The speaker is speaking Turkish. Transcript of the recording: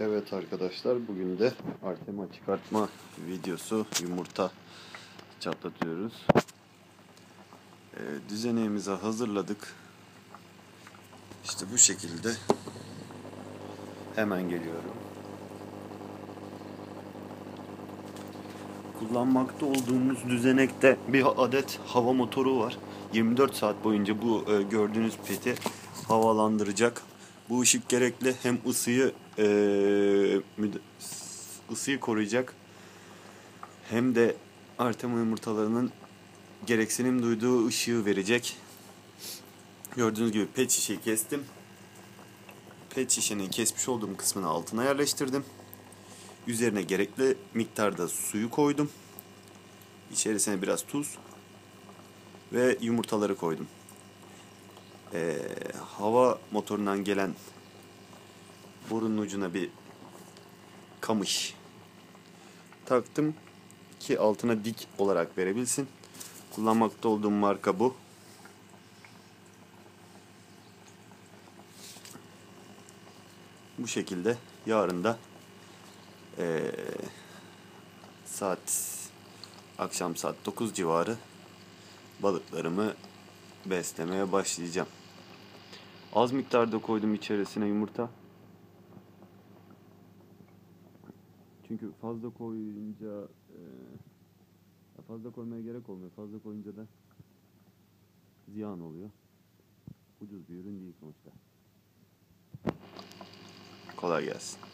Evet arkadaşlar bugün de Artema çıkartma videosu yumurta çatlatıyoruz. Ee, düzeneğimizi hazırladık. İşte bu şekilde hemen geliyorum. Kullanmakta olduğumuz düzenekte bir adet hava motoru var. 24 saat boyunca bu e, gördüğünüz peti havalandıracak. Bu ışık gerekli hem ısıyı e, ısıyı koruyacak hem de Artema yumurtalarının gereksinim duyduğu ışığı verecek. Gördüğünüz gibi pet şişeyi kestim. Pet şişenin kesmiş olduğum kısmını altına yerleştirdim. Üzerine gerekli miktarda suyu koydum. İçerisine biraz tuz ve yumurtaları koydum. Ee, hava motorundan gelen borunun ucuna bir kamış taktım ki altına dik olarak verebilsin. Kullanmakta olduğum marka bu. Bu şekilde yarın da ee, saat akşam saat 9 civarı balıklarımı beslemeye başlayacağım. Az miktarda koydum içerisine yumurta. Çünkü fazla koyunca e, fazla koymaya gerek olmuyor. Fazla koyunca da ziyan oluyor. Ucuz bir ürün değil sonuçta. Kolay gelsin.